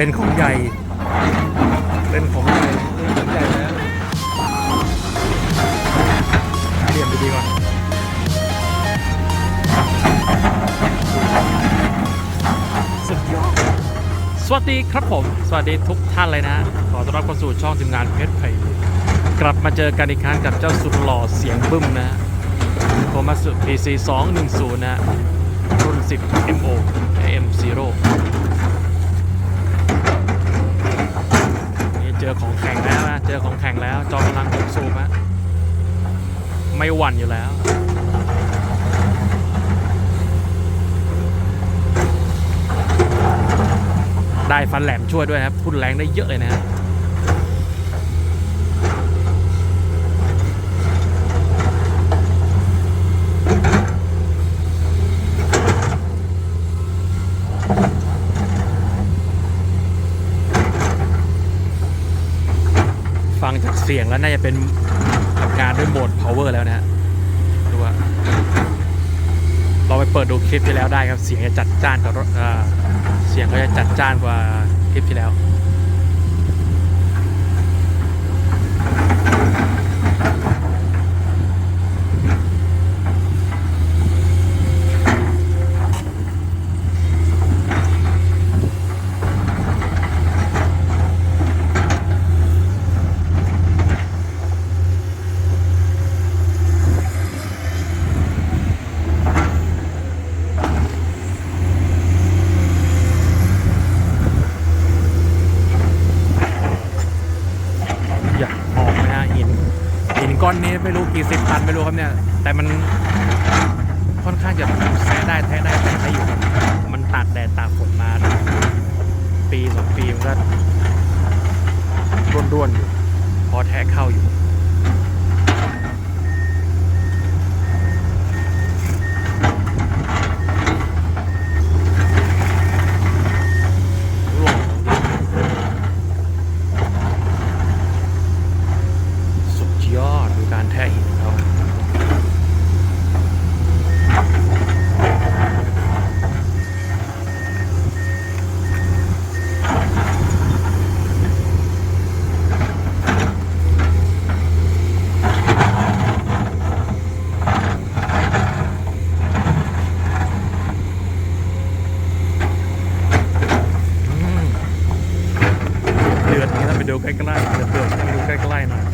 เลนของใหญ่ เลนของใหญ่เลนของใหญ่แล้วเปลี่ยนไปดีก่อนสุดยอดสวัสดีครับผม สวัสดีทุกท่านเลยนะ ขอต้อนรับเข้าสู่ช่องทีมงานเพชรไผ่กลับมาเจอกันอีกครั้งกับเจ้าสุดหล่อเสียงบึ้มนะโคมาสุ PC 210นะรุ่น 10 MO AM0 นี่เจอของแข็งแล้วนะ เจอของแข็งแล้ว จอพลังหกสูบฮะไม่ หวั่นอยู่แล้วได้ฟันแหลมช่วยด้วยนะครับพุ่นแรงได้เยอะเลยนะครับฟังจากเสียงแล้วน่าจะเป็น งานด้วยโหมด power แล้วนะฮะดูว่าเราไปเปิดดูคลิปที่แล้วได้ครับ เสียงจะจัดจ้านกว่ารถอ่าเสียงก็จะจัดจ้านกว่าคลิปที่แล้ว อยากออกนะฮะหินหินก้อนนี้ไม่รู้กี่สิบตันไม่รู้ครับ เนี่ย แต่มันค่อนข้างจะแท้ได้แท้ได้แท้ได้อยู่ มันตากแดดตากฝนมา ปีสองปีมันก็ร่วนๆอยู่ พอแท้เข้าอยู่ หล่อสุดยอดดูการแทะหินเขา อืมเดือดนี้เราไปดูใกล้ๆเดือดเดือดๆไปดูใกล้ๆหน่อย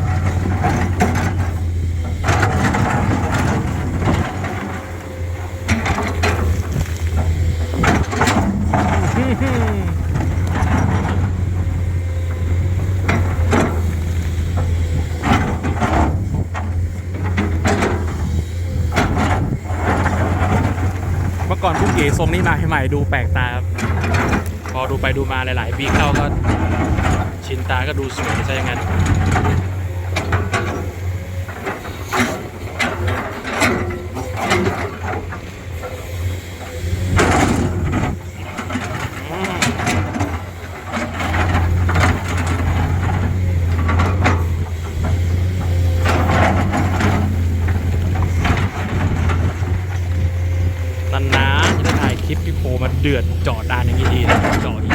อื้อหือเมื่อก่อนผู้เก๋ ทรงนี้มาให้ใหม่ดูแปลกตาครับพอดูไปดูมาหลาย ๆ ปีเข้าก็ชินตาก็ดูสวยซะอย่างนั้นอืมนานๆจะได้ถ่ายคลิปที่โผล่มาเดือดเจอดดานอย่างนี้ดีนะเจอดอีก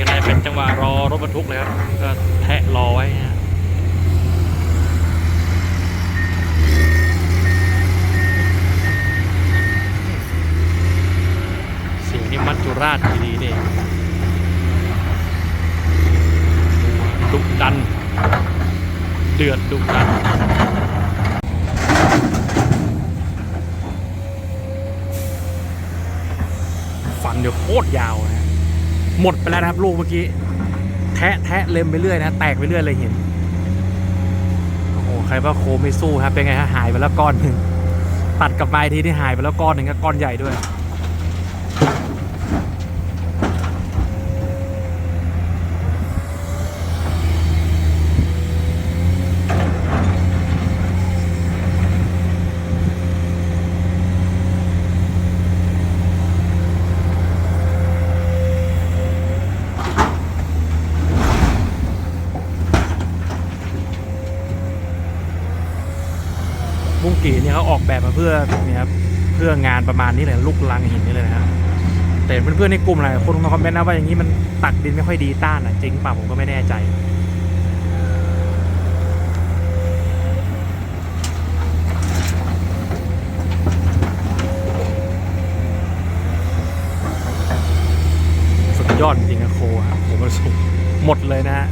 ยังไงเป็นจังหวะรอรถบรรทุกเลยครับ ก็แทะรอไว้นะฮะเสียงนี่มัจจุราช ดีๆนี่ดุดัน เดือดดุดันฟันเดี๋ยวโคตรยาวนะหมดไปแล้วนะครับลูกเมื่อกี้ แทะแทะเล็มไปเรื่อยนะ แตกไปเรื่อยเลยเห็น โอ้โห ใครว่าโคไม่สู้ครับ เป็นไงฮะหายไปแล้วก้อนหนึ่งตัดกลับมาอีกทีที่หายไปแล้วก้อนหนึ่งก็ก้อนใหญ่ด้วย ถีเนี่ยเขาออก แบบมาเพื่อเนี่ยครับเพื่องานประมาณนี้เลยลูกลังหินนี่เลยนะครับแต่เพื่อนๆในกลุ่มอะไรคนมาคอมเมนต์นะว่าอย่างนี้มันตักดินไม่ค่อยดีต้านอะจริงป่าผมก็ไม่แน่ใจสุดยอดจริงนะโคฮะผมมันสุกหมดเลยนะฮะ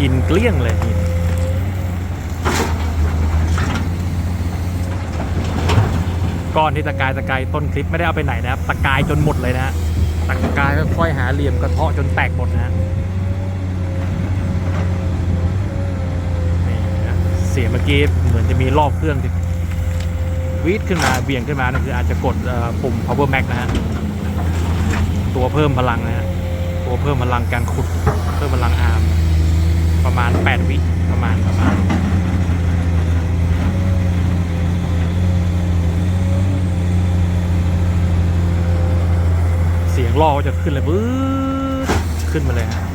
กินเกลี้ยงเลยหินก้อนที่ตะกายตะกายต้นคลิปไม่ได้เอาไปไหนนะครับตะกายจนหมดเลยนะฮะตะกายค่อยๆหาเหลี่ยมกระเทาะจนแตกหมดนะฮะนี่นะเสียงเมื่อกี้เหมือนจะมีรอบเครื่องที่วีดขึ้นมาเบี่ยงขึ้นมานั่นคืออาจจะกดปุ่ม power max นะฮะตัวเพิ่มพลังนะฮะตัวเพิ่มพลังการขุดเพิ่มพลังอาร์ม ประมาณ 8 วิประมาณประมาณเสียงล่อก็จะขึ้นเลยบื้อขึ้นมาเลยฮะ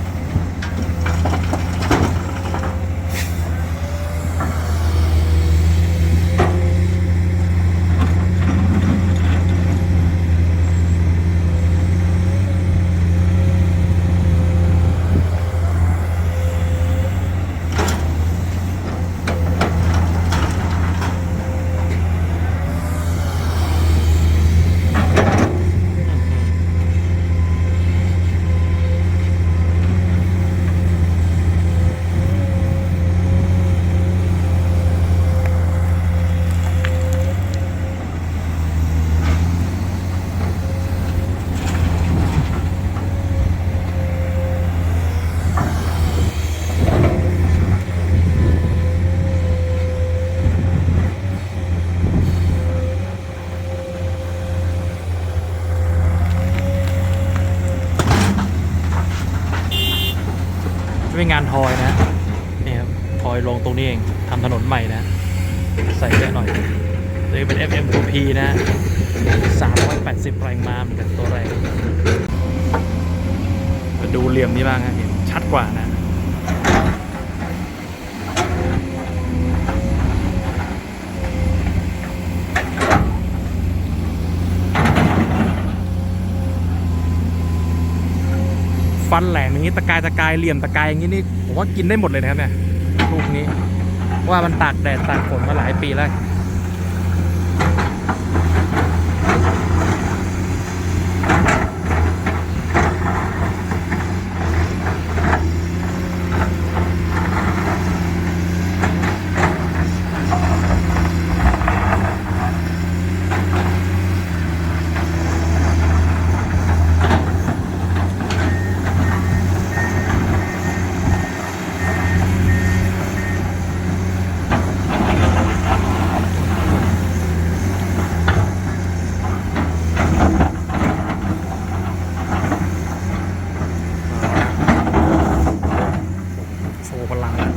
งานทอยนะนี่ครับทอยลงตรงนี้เองทำถนนใหม่นะ ใส่เยอะหน่อยเลยเป็น FM 2P นะ380 แรงม้าเหมือนกันตัวแรงมาดูเหลี่ยมนี้บ้างนะเห็นชัดกว่านะ ฟันแหลมอย่างนี้ตะกายตะกายเหลี่ยมตะกายอย่างนี้นี่ผมว่ากินได้หมดเลยนะครับเนี่ยลูกนี้ ว่ามันตากแดดตากฝนมาหลายปีแล้ว พลังแล้ว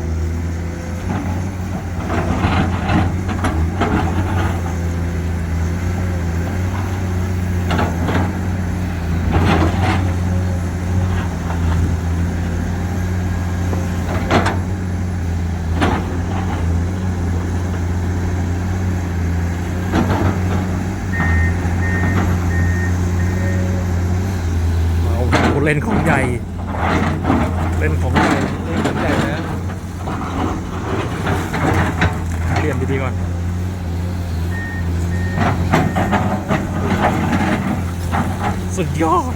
เอาเล่นของใหญ่ เล่นของใหญ่ สนใจนะ เรียนดีๆก่อนสุดยอด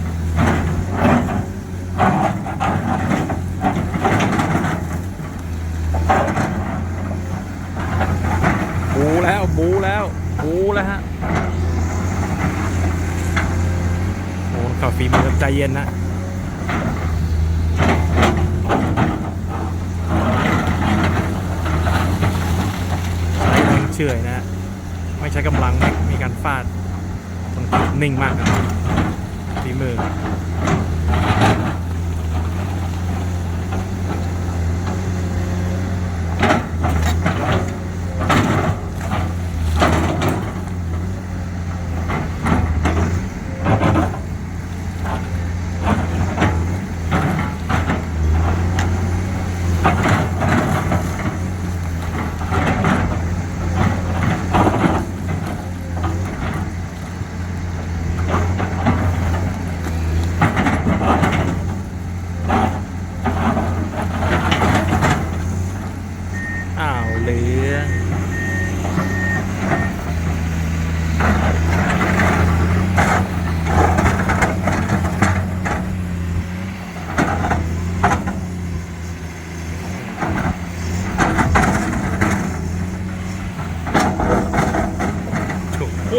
บูแล้วบูแล้วบูแล้วฮะโอ้ขับฝีมือใจเย็นนะ ใช้แรง เฉยนะไม่ใช้กำลังไม่มีการฟาดมันนิ่งมากครับฝีมือ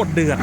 ตรเดือด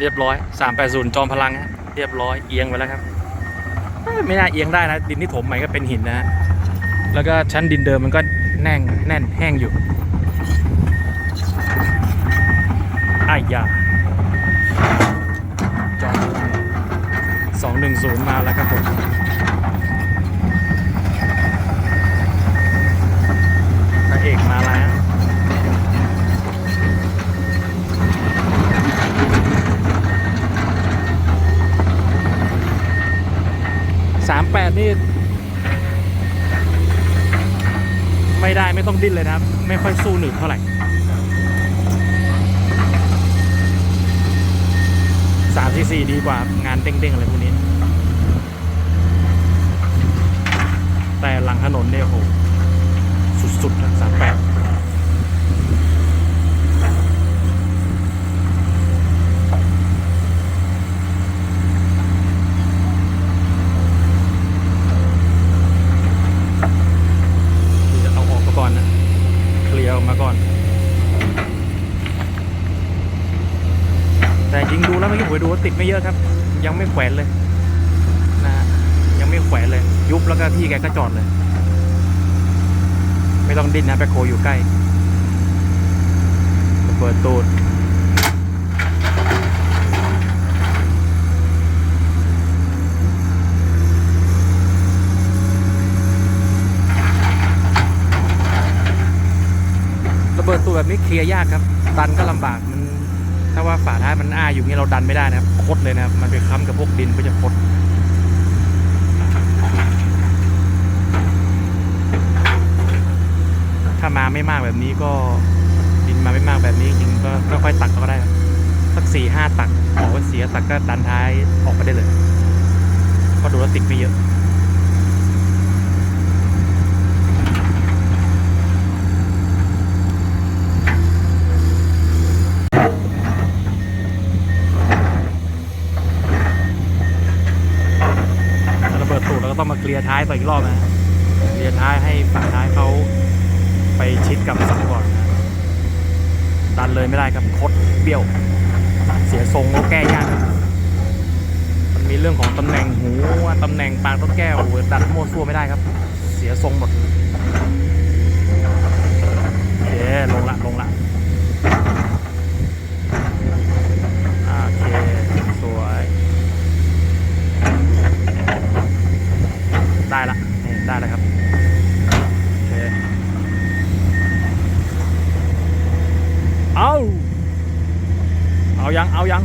เรียบร้อย 380 จอมพลังฮะเรียบร้อยเอียงไปแล้วครับไม่น่าเอียงได้นะ ดินที่ถมใหม่ก็เป็นหินนะฮะแล้วก็ชั้นดินเดิมมันก็แน่งแน่นแห้งอยู่ไอ้ยาจอมพลังศูนย์มาแล้วครับผม ดิ้นเลยนะครับ ไม่ค่อยสู้หนืดเท่าไหร่สามสี่สี่ดีกว่างานเด้งๆอะไรพวกนี้ แต่หลังถนนเนี่ยโห สุดๆนะสามแปดจะเอาออกมาก่อนนะ เคลียร์ออกมาก่อน แต่จริงดูแล้วเมื่อกี้ผมไปดูว่าติดไม่เยอะครับ ยังไม่แขวนเลยนะฮะยังไม่แขวนเลย ยุบแล้วก็พี่แกก็จอดเลย ไม่ต้องดิ้นนะแบคโคอยู่ใกล้เปิดตูดระเบิดตูดแบบนี้เคลียร์ยากครับดันก็ลำบากมัน ถ้าว่าฝาท้ายมันอ้าอยู่นี่เราดันไม่ได้นะครับคดเลยนะครับ มันไปค้ำกับพวกดินก็จะคดถ้ามาไม่มากแบบนี้ก็ดินมาไม่มากแบบนี้จริงๆก็ค่อยๆตักก็ได้สักสี่ห้าตักออกว่าเสียตักก็ดันท้ายออกมาได้เลย ก็ดูแลติดไม่เยอะเบิด ต้องมาเคลียร์ท้ายต่ออีกรอบนะเคลียร์ท้ายให้ฝาท้ายเขาไปชิดกับสัก่อนนะดันเลยไม่ได้ครับคดเบี้ยว เสียทรงก็แก้ยากมันมีเรื่องของตำแหน่งหูตำแหน่งปากต้นแก้วดันโม่ซั่วไม่ได้ครับ เสียทรงหมดโอเคลงละลงละอ่าโอเคสวย ได้ละนี่ได้แล้วครับโอเคเอาเอายังเอายัง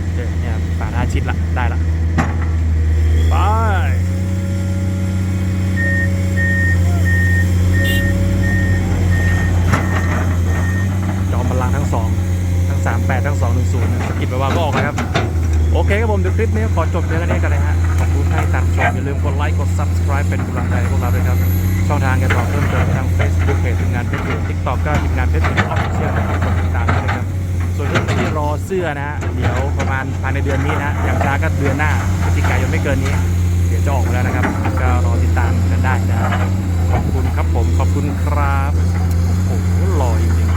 โอเคเนี่ยฝาหน้าชิดละได้ละไปจอมพลังทั้งสองทั้ง 38 ทั้ง 210สกิดไปว่าก็ออกนะครับ โอเคครับผมเดี๋ยวคลิปนี้ขอจบเพียงแค่นี้กันเลยฮะขอบคุณให้ตามชมอย่าลืมกดไลค์กด subscribe เป็นกำลังใจให้พวกเราด้วยครับ ช่องทางการติดต่อเพิ่มเติมทาง Facebook เพจทีมงานเพจเพจ TikTok ก็ทีมงานเพจเพจออฟฟิเชียลนะครับกดติดตามด้วยครับ ส่วนเรื่องที่รอเสื้อนะฮะเดี๋ยวประมาณภายในเดือนนี้นะอย่างช้าก็เดือนหน้าพฤศจิกายนไม่เกินนี้ เดี๋ยวจะออกมาแล้วนะครับ ก็รอติดตามกันได้นะครับขอบคุณครับผมขอบคุณครับโอ้โหหล่อจริง